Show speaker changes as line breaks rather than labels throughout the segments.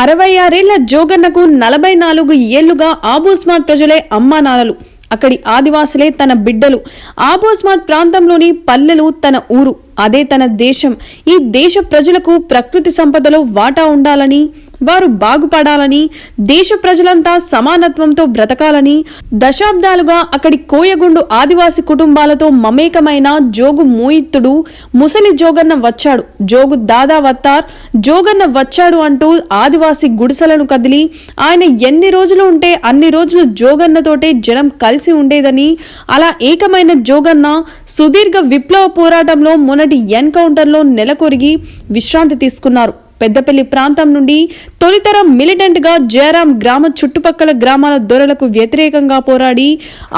అరవై ఆరేళ్ళ జోగన్నకు నలభై నాలుగు ఏళ్ళుగా ఆబోస్మార్ట్ ప్రజలే అమ్మానాన్నలు అక్కడి ఆదివాసులే తన బిడ్డలు. ఆబోస్మాట్ ప్రాంతంలోని పల్లెలు తన ఊరు. అదే తన దేశం. ఈ దేశ ప్రజలకు ప్రకృతి సంపదలో వాటా ఉండాలని వారు బాగుపడాలని దేశ ప్రజలంతా సమానత్వంతో బ్రతకాలని దశాబ్దాలుగా అక్కడి కోయగుండు ఆదివాసి కుటుంబాలతో మమేకమైన జోగు మూయిత్తుడు ముసలి జోగన్న వచ్చాడు. జోగు దాదా వత్తార్ జోగన్న వచ్చాడు అంటూ ఆదివాసి గుడిసెలను కదిలి ఆయన ఎన్ని రోజులు ఉంటే అన్ని రోజులు జోగన్నతోటే జనం కలిసి ఉండేదని అలా ఏకమైన జోగన్న సుదీర్ఘ విప్లవ పోరాటంలో మొన్నటి ఎన్కౌంటర్లో నెలకొరిగి విశ్రాంతి తీసుకున్నారు. పెద్దపల్లి ప్రాంతం నుండి తొలితరం మిలిటెంట్గా జయరాం గ్రామ చుట్టుపక్కల గ్రామాల దొరలకు వ్యతిరేకంగా పోరాడి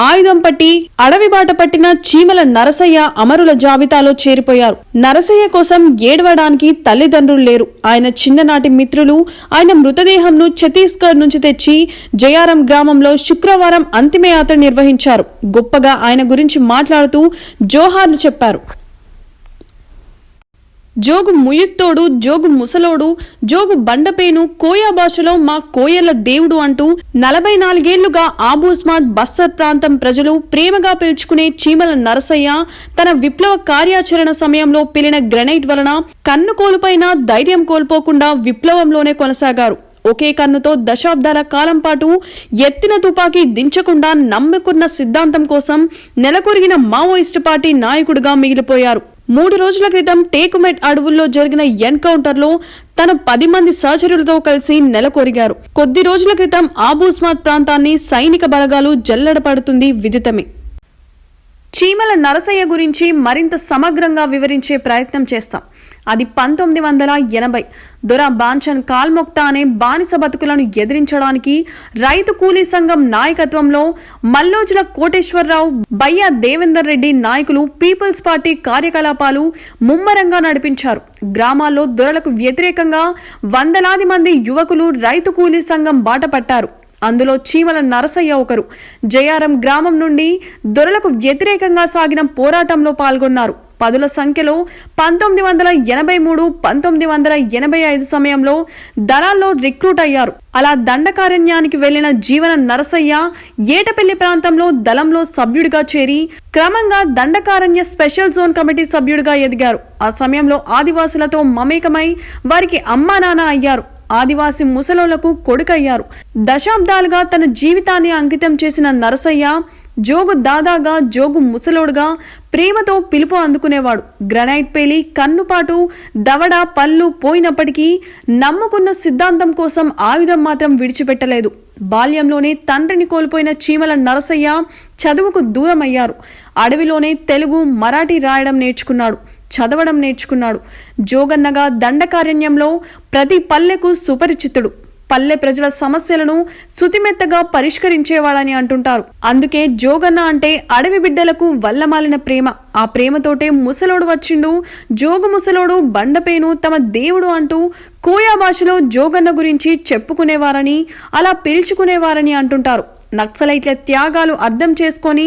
ఆయుధం పట్టి అడవి బాట పట్టిన చీమల నరసయ్య అమరుల జాబితాలో చేరిపోయారు. నరసయ్య కోసం ఏడవడానికి తల్లిదండ్రులు లేరు. ఆయన చిన్ననాటి మిత్రులు ఆయన మృతదేహంను ఛత్తీస్గఢ్ నుంచి తెచ్చి జయారం గ్రామంలో శుక్రవారం అంతిమయాత్ర నిర్వహించారు. గొప్పగా ఆయన గురించి మాట్లాడుతూ జోహార్లు చెప్పారు. జోగు ముయుత్తోడు జోగు ముసలోడు జోగు బండపేను కోయా భాషలో మా కోయల దేవుడు అంటూ నలభై నాలుగేళ్ళుగా ఆబూస్మాట్ బస్తర్ ప్రాంతం ప్రజలు ప్రేమగా పిలుచుకునే చీమల నరసయ్య తన విప్లవ కార్యాచరణ సమయంలో పిలిన గ్రెనైట్ వలన కన్ను కోల్పోయినా ధైర్యం కోల్పోకుండా విప్లవంలోనే కొనసాగారు. ఒకే కన్నుతో దశాబ్దాల కాలం పాటు ఎత్తిన తుపాకీ దించకుండా నమ్ముకున్న సిద్ధాంతం కోసం నెలకొరిగిన మావోయిస్టు పార్టీ నాయకుడిగా మిగిలిపోయారు. మూడు రోజుల క్రితం టేకుమెట్ అడవుల్లో జరిగిన ఎన్కౌంటర్లో తన పది మంది సహచరులతో కలిసి నెలకొరిగారు. కొద్ది రోజుల క్రితం ఆబూస్మాత్ ప్రాంతాన్ని సైనిక బలగాలు జల్లడపడుతుంది విదితమే. చీమల నరసయ్య గురించి మరింత సమగ్రంగా వివరించే ప్రయత్నం చేస్తాం. అది పంతొమ్మిది వందల ఎనభై. దొర బాన్చన్ కాల్మొక్తా అనే బానిస బతుకులను ఎదిరించడానికి రైతు కూలీ సంఘం నాయకత్వంలో మల్లోజుల కోటేశ్వరరావు బయ్యా దేవేందర్ రెడ్డి నాయకులు పీపుల్స్ పార్టీ కార్యకలాపాలు ముమ్మరంగా నడిపించారు. గ్రామాల్లో దొరలకు వ్యతిరేకంగా వందలాది మంది యువకులు రైతు కూలీ సంఘం బాట పట్టారు. అందులో చీమల నరసయ్య ఒకరు. జయారం గ్రామం నుండి దొరలకు వ్యతిరేకంగా సాగిన పోరాటంలో పాల్గొన్నారు. పదుల సంఖ్యలో పంతొమ్మిది వందల ఎనభై మూడు పంతొమ్మిది వందల ఎనభై ఐదు సమయంలో దళాల్లో రిక్రూట్ అయ్యారు. అలా దండకారణ్యానికి వెళ్ళిన జీవన నరసయ్య ఏటపల్లి ప్రాంతంలో దళంలో సభ్యుడిగా చేరి క్రమంగా దండకారణ్య స్పెషల్ జోన్ కమిటీ సభ్యుడిగా ఎదిగారు. ఆ సమయంలో ఆదివాసులతో మమేకమై వారికి అమ్మా నాన్న అయ్యారు. ఆదివాసి ముసలోలకు కొడుకయ్యారు. దశాబ్దాలుగా తన జీవితాన్ని అంకితం చేసిన నరసయ్య జోగు దాదాగా జోగు ముసలోడుగా ప్రేమతో పిలుపు అందుకునేవాడు. గ్రనైట్ పేలి కన్నుపాటు దవడ పళ్ళు పోయినప్పటికీ నమ్ముకున్న సిద్ధాంతం కోసం ఆయుధం మాత్రం విడిచిపెట్టలేదు. బాల్యంలోనే తండ్రిని కోల్పోయిన చీమల నరసయ్య చదువుకు దూరమయ్యారు. అడవిలోనే తెలుగు మరాఠీ రాయడం నేర్చుకున్నాడు. చదవడం నేర్చుకున్నాడు. జోగన్నగా దండకారణ్యంలో ప్రతి పల్లెకు సుపరిచితుడు. పల్లె ప్రజల సమస్యలను శుతిమెత్తగా పరిష్కరించేవాడని అంటుంటారు. అందుకే జోగన్న అంటే అడవి బిడ్డలకు వల్లమాలిన ప్రేమ. ఆ ప్రేమతోటే ముసలోడు వచ్చిండు. జోగు ముసలోడు బండపేను తమ దేవుడు అంటూ కోయా భాషలో జోగన్న గురించి చెప్పుకునేవారని అలా పిలుచుకునేవారని అంటుంటారు. నక్సలైట్ల త్యాగాలు అర్థం చేసుకొని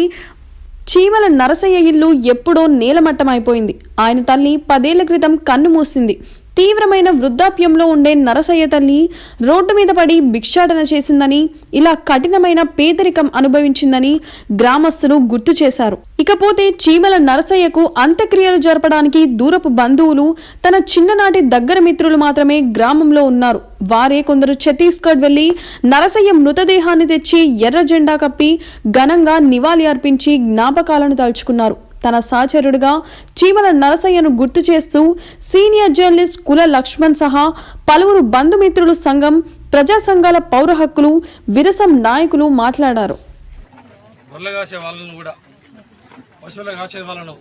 చీమల నరసయ్య ఇల్లు ఎప్పుడో నేలమట్టమైపోయింది. ఆయన తల్లి పదేళ్ళ క్రితం కన్ను మూసింది. తీవ్రమైన వృద్ధాప్యంలో ఉండే నరసయ్య తల్లి రోడ్డు మీద పడి భిక్షాటన చేసిందని ఇలా కఠినమైన పేదరికం అనుభవించిందని గ్రామస్తులు గుర్తు చేశారు. ఇకపోతే చీమల నరసయ్యకు అంత్యక్రియలు జరపడానికి దూరపు బంధువులు తన చిన్ననాటి దగ్గర మిత్రులు మాత్రమే గ్రామంలో ఉన్నారు. వారే కొందరు ఛత్తీస్గఢ్ వెళ్ళి నరసయ్య మృతదేహాన్ని తెచ్చి ఎర్ర జెండా కప్పి ఘనంగా నివాళి అర్పించి జ్ఞాపకాలను తలుచుకున్నారు. తన సహచరుడుగా చీమల నరసయ్యను గుర్తు చేస్తూ సీనియర్ జర్నలిస్ట్ కుల లక్ష్మణ్ సహా పలువురు బంధుమిత్రులు సంఘం ప్రజా సంఘాల పౌర హక్కులు విరసం నాయకులు మాట్లాడారు.
గొర్రెలు కాసే వాళ్ళను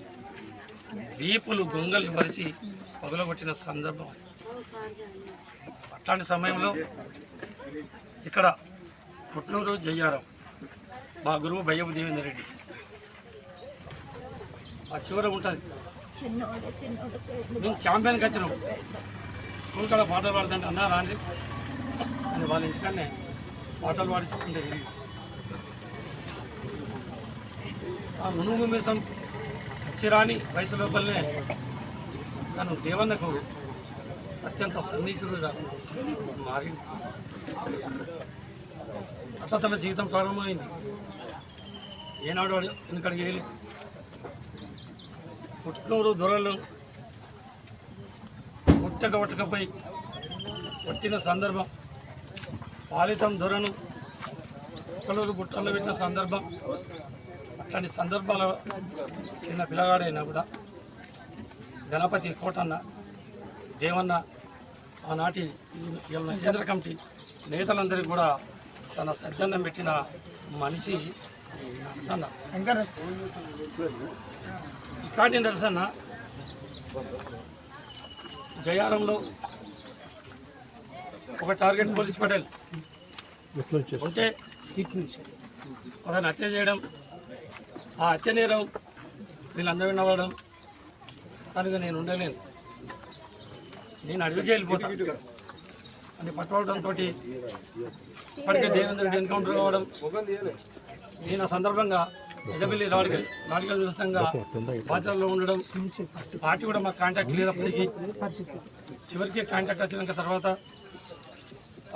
వీపులు గొంగలు పరిచి పగలగొట్టిన సందర్భం. అట్లాంటి సమయంలో ఇక్కడ పుట్నూరు జయ్యారం మా గురువు భయ్యపు దేవేందర్ రెడ్డి. ఆ చివర ఉంటుంది. మేము క్యాంపెయిన్కి వచ్చినాం స్కూల్ కాడ పాటలు పాడుతుంటే అన్నా రాండి. అని వాళ్ళ ఇంటికనే పాటలు పాడించుకుంటే ఆ మునుగు మీసం చిరాని వయసు లోపలనే తను దేవన్నకు అత్యంత సన్నిహితుడుగా మారింది అట్లా తన జీవితం ప్రారంభమైంది. ఏనాడు వాడు వెనుకడికి వెళ్ళి పుట్టినూరు దొరలు ముట్టక పట్టకపోయి కొట్టిన సందర్భం. పాలితం దొరను కుక్కలూరు గుట్టల్లో పెట్టిన సందర్భం. అట్లాంటి సందర్భాల చిన్న పిల్లగాడైనా కూడా గణపతి కోటన్న దేవన్న ఆనాటి కేంద్ర కమిటీ నేతలందరికీ కూడా తన సజ్జన్నం పెట్టిన మనిషి అన్న కాటి నరసన్న జయారంలో ఒక టార్గెట్ పోలీస్ పటేల్. ఉంటే అతను హత్య చేయడం ఆ హత్య నేరం వీళ్ళందరూ వినవడం కనుక నేను ఉండలేను. నేను అడిగి వెళ్ళిపోతాను అని పట్టుకోవడంతో ఇప్పటికే దేవేంద్ర రెడ్డి ఎన్కౌంటర్ కావడం నేను ఆ సందర్భంగా ఎదబెల్లి రాడికల్ రాడికల్ విధంగా ఉండడం పార్టీ కూడా మాకు కాంటాక్ట్ లేనప్పటికీ చివరికి కాంటాక్ట్ వచ్చినాక తర్వాత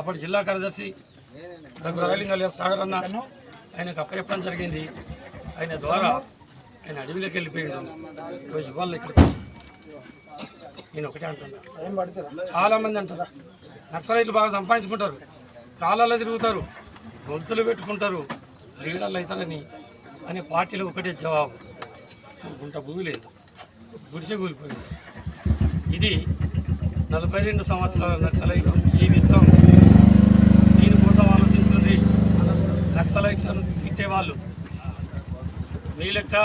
అప్పటి జిల్లా కార్యదర్శి దగ్గర రాయలింగ సాగర్ అన్న ఆయనకు అప్పచెప్పడం జరిగింది. ఆయన ద్వారా ఆయన అడవిలోకి వెళ్ళిపోయాడు. ఈరోజు ఇవాళ ఇక్కడికి నేను ఒకటే అంటున్నా. చాలా మంది అంటారు నక్సలైట్లు బాగా సంపాదించుకుంటారు కాలాల్లో తిరుగుతారు గొంతులు పెట్టుకుంటారు లీడర్లు అవుతారని అనే పార్టీలు ఒకటే జవాబు. గుంట భూమి లేదు. గుడిసె కూలిపోయింది. ఇది నలభై రెండు సంవత్సరాల నక్సలైట్లు జీవితం. దీనికోసం ఆలోచించింది నక్సలైట్లను తిట్టేవాళ్ళు మీ లెక్క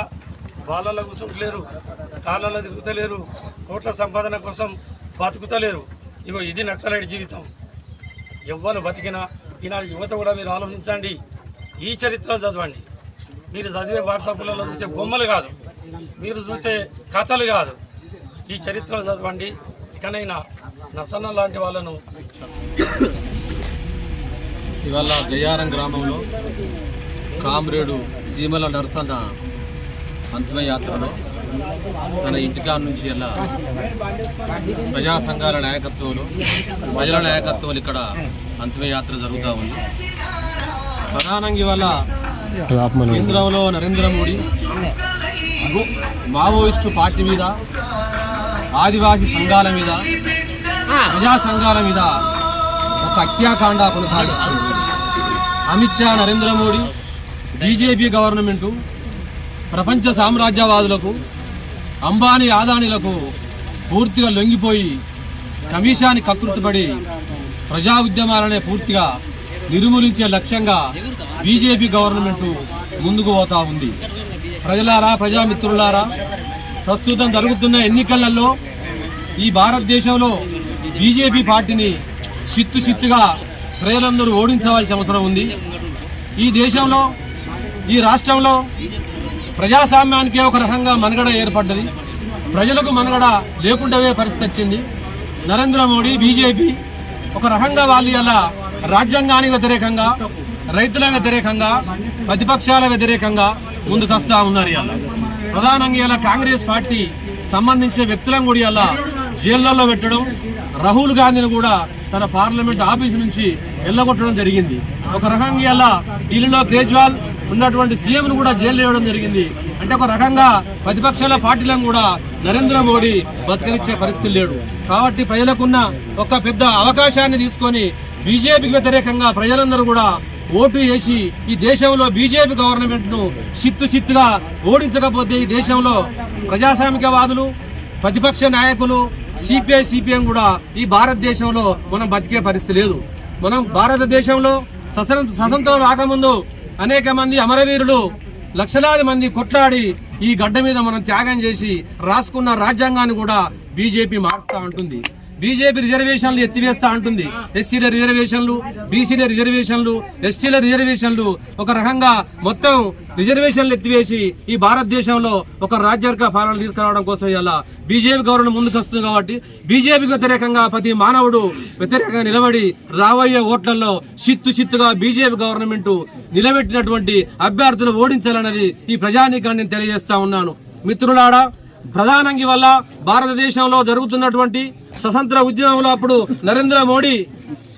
వాళ్ళలో కూర్చుంటలేరు కాళ్ళలో తిరుగుతలేరు కోట్ల సంపాదన కోసం బతుకుతలేరు. ఇగో ఇది నక్సలైట్ జీవితం. ఎవ్వరు బతికినా ఈనాడు యువత కూడా మీరు ఆలోచించండి. ఈ చరిత్ర చదవండి. మీరు చదివే వాట్సాప్లలో చూసే బొమ్మలు కాదు. మీరు చూసే కథలు కాదు. ఈ చరిత్రలు చదవండి. ఇకనైనా నసన్న లాంటి వాళ్ళను
ఇవాళ జయారం గ్రామంలో కామ్రేడు సీమల నరసన్న అంతిమయాత్రలో తన ఇంటికాడ నుంచి ఇలా ప్రజా సంఘాల నాయకత్వంలో ప్రజల నాయకత్వంలో ఇక్కడ అంతిమయాత్ర జరుగుతూ ఉంది. ప్రధానంగా ఇవాళ కేంద్రంలో నరేంద్ర మోడీ. మావోయిస్టు పార్టీ మీద ఆదివాసీ సంఘాల మీద ప్రజా సంఘాల మీద ఒక హత్యాకాండ కొనసాగిస్తుంది. అమిత్ షా నరేంద్ర మోడీ బీజేపీ గవర్నమెంటు ప్రపంచ సామ్రాజ్యవాదులకు అంబానీ ఆదానీలకు పూర్తిగా లొంగిపోయి కమిషాన్ని కకృతిపడి ప్రజా ఉద్యమాలనే పూర్తిగా నిర్మూలించే లక్ష్యంగా బీజేపీ గవర్నమెంట్ ముందుకు పోతా ఉంది. ప్రజలారా ప్రజామిత్రులారా ప్రస్తుతం జరుగుతున్న ఎన్నికలలో ఈ భారతదేశంలో బీజేపీ పార్టీని చిత్తు చిత్తుగా ప్రజలందరూ ఓడించవలసిన అవసరం ఉంది. ఈ దేశంలో ఈ రాష్ట్రంలో ప్రజాస్వామ్యానికే ఒక రకంగా మనుగడ ఏర్పడ్డది. ప్రజలకు మనుగడ లేకుండా పరిస్థితి వచ్చింది. నరేంద్ర మోడీ బీజేపీ ఒక రకంగా వాళ్ళు అలా రాజ్యాంగానికి వ్యతిరేకంగా రైతుల వ్యతిరేకంగా ప్రతిపక్షాల వ్యతిరేకంగా ముందుకొస్తా ఉన్నారు ఇలా ప్రధానంగా ఇలా కాంగ్రెస్ పార్టీ సంబంధించిన వ్యక్తులను కూడా ఇలా జైళ్ళలో పెట్టడం రాహుల్ గాంధీని కూడా తన పార్లమెంట్ ఆఫీస్ నుంచి వెళ్ళగొట్టడం జరిగింది. ఒక రకంగా ఇలా ఢిల్లీలో కేజ్రీవాల్ ఉన్నటువంటి సీఎంను కూడా జైలు వేయడం జరిగింది. అంటే ఒక రకంగా ప్రతిపక్షాల పార్టీలను కూడా నరేంద్ర మోడీ బతకనిచ్చే పరిస్థితి లేడు కాబట్టి ప్రజలకున్న ఒక పెద్ద అవకాశాన్ని తీసుకొని బీజేపీకి వ్యతిరేకంగా ప్రజలందరూ కూడా ఓటు వేసి ఈ దేశంలో బీజేపీ గవర్నమెంట్ను సిత్తు సిత్తుగా ఓడించకపోతే ఈ దేశంలో ప్రజాస్వామికవాదులు ప్రతిపక్ష నాయకులు సిపిఐ సిపిఎం కూడా ఈ భారతదేశంలో మనం బతికే పరిస్థితి లేదు. మనం భారతదేశంలో స్వతంత్రం రాకముందు అనేక మంది అమరవీరులు లక్షలాది మంది కొట్లాడి ఈ గడ్డ మీద మనం త్యాగం చేసి రాసుకున్న రాజ్యాంగాన్ని కూడా బీజేపీ మారుస్తూ ఉంటుంది. బీజేపీ రిజర్వేషన్లు ఎత్తివేస్తా ఉంటుంది ఎస్సీల రిజర్వేషన్లు బీసీల రిజర్వేషన్లు ఎస్టీల రిజర్వేషన్లు ఒక రకంగా మొత్తం రిజర్వేషన్లు ఎత్తివేసి ఈ భారతదేశంలో ఒక రాజ్యాంగ పాలన తీసుకురావడం కోసం ఇలా బీజేపీ గవర్నమెంట్ ముందుకు వస్తుంది కాబట్టి బీజేపీకి వ్యతిరేకంగా ప్రతి మానవుడు వ్యతిరేకంగా నిలబడి రాబోయే ఓట్లలో చిత్తు చిత్తుగా బీజేపీ గవర్నమెంట్ నిలబెట్టినటువంటి అభ్యర్థులు ఓడించాలన్నది ఈ ప్రజానీకాన్ని నేను తెలియజేస్తా ఉన్నాను. మిత్రులాడా ప్రధానంగి వల్ల భారతదేశంలో జరుగుతున్నటువంటి స్వతంత్ర ఉద్యమంలో అప్పుడు నరేంద్ర మోడీ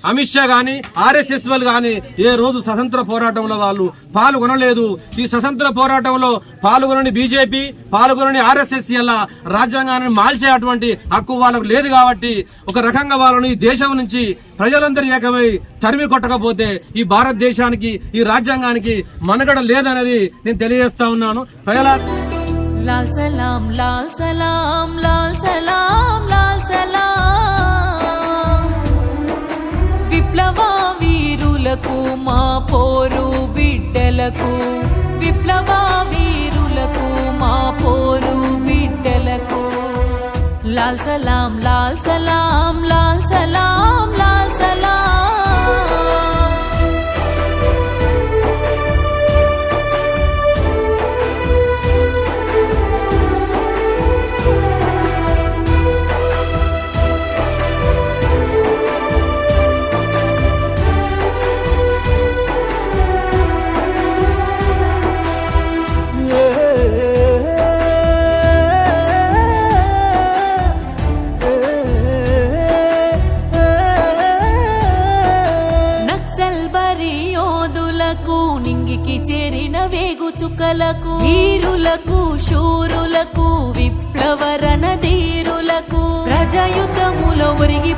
అమిత్ షా కానీ ఆర్ఎస్ఎస్ వాళ్ళు కానీ ఏ రోజు స్వతంత్ర పోరాటంలో వాళ్ళు పాల్గొనలేదు. ఈ స్వతంత్ర పోరాటంలో పాల్గొనని బీజేపీ పాల్గొనని ఆర్ఎస్ఎస్ వల్ల రాజ్యాంగాన్ని మార్చే అటువంటి హక్కు వాళ్ళకు లేదు కాబట్టి ఒక రకంగా వాళ్ళని ఈ దేశం నుంచి ప్రజలందరూ ఏకమై తరిమి కొట్టకపోతే ఈ భారతదేశానికి ఈ రాజ్యాంగానికి మనగడ లేదనేది నేను తెలియజేస్తా ఉన్నాను. ప్రజల
లాల్ సలాం లాల్ సలాం లాల్ సలాం లాల్ సలాం విప్లవ వీరులకు మా పోరు బిడ్డలకు విప్లవ వీరులకు మా పోరు బిడ్డలకు లాల్ సలాం లాల్ సలాం లాల్ సలాం లాల్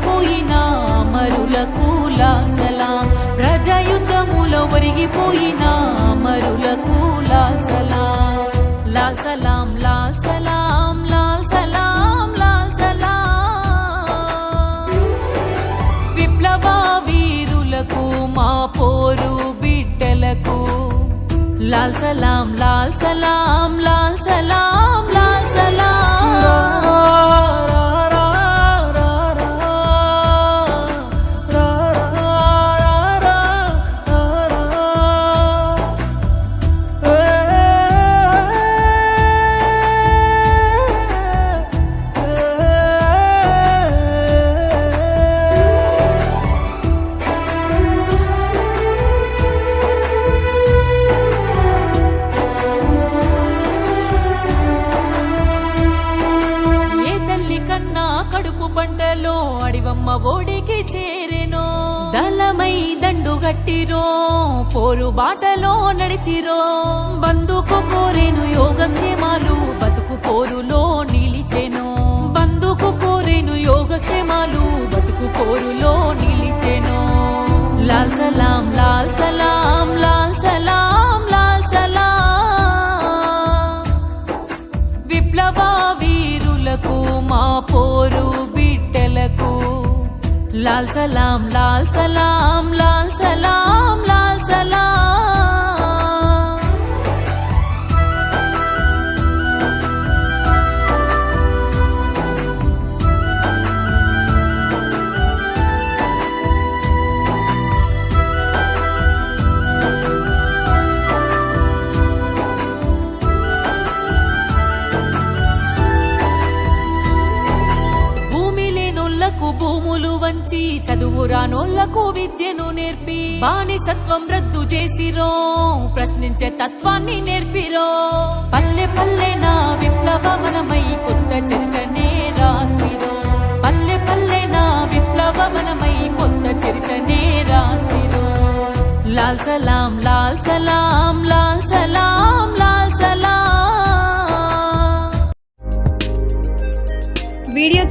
ఒరిగిపోయిన అమరులకు లాల్ సలాం ప్రజయుతములో ఒరిగిపోయిన అమరులకు లాల్ సలాం లాల్ సలాం లాల్ సలాం లాల్ సలాం. విప్లవ వీరులకు మా పోరు బిడ్డలకు. లాల్ సలాం లాల్ పంటలో అడివమ్మ ఓడికి చేరెనో. దళమై దండు గట్టిరో పోరు బాటలో నడిచిరో. బందుకు కోరేను యోగక్షేమాలు బతుకు పోరులో నిలిచెను. బందుకు కోరేను యోగక్షేమాలు బతుకు పోరులో నిలిచెను. లాల్ సలాం లాల్ సలాం లాల్ సలాం. లాల్ సలాం లాల్ సలాం లాల్ సలాం చదువు రానోళ్ళకు విద్యను నేర్పి బానిసత్వం రద్దు చేసిరో ప్రశ్నించే తత్వాన్ని నేర్పిరో. పల్లె పల్లె నా విప్లవమనమై కొత్త చరితనే రాస్తిరో పల్లె పల్లె నా విప్లవమనమై కొత్త చరితనే రాస్తిరో లాల్ సలాం లాల్ సలాం లాల్ సలాం లాల్ సలాం